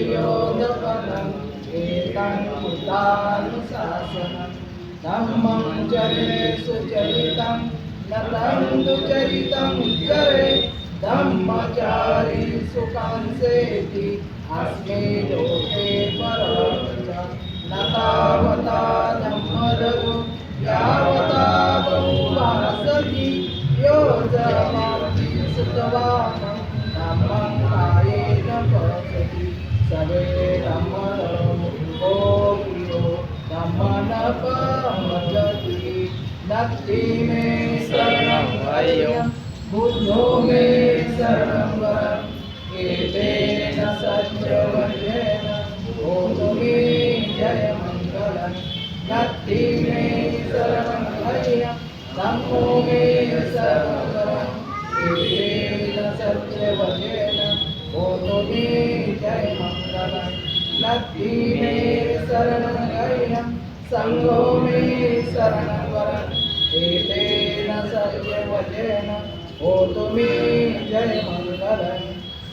परियोधपदम् धम्मं चरे सुचरितं नतं धम्मचारी सुकांसेति अस्मे लोके परं च नक्ति मे शरणं वयं बुद्धो मे शरणं वरम् एतेन सत्यवचेन धम्मो मे सत्यवचेन भूतो मे जयमङ्गलम् नक्ति मे शरणं सङ्गो मे शरणं वरम् एतेन सत्यवचेन भूतो मे जयमङ्गलम्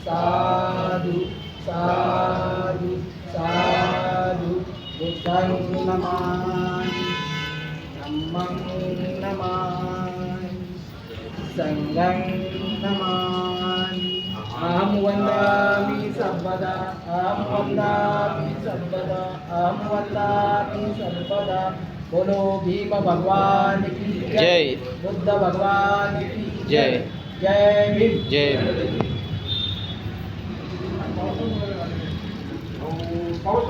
साधु साधु साधु बुद्धं नमामि नमामि सङ्गं नमामि अहं वन्दामि सर्वदा अहं वन्दामि सर्वदा अहं वन्दामि सर्वदा बोलो भीम भगवान की जय। बुद्ध भगवान की जय। जय भीम जय पाऊस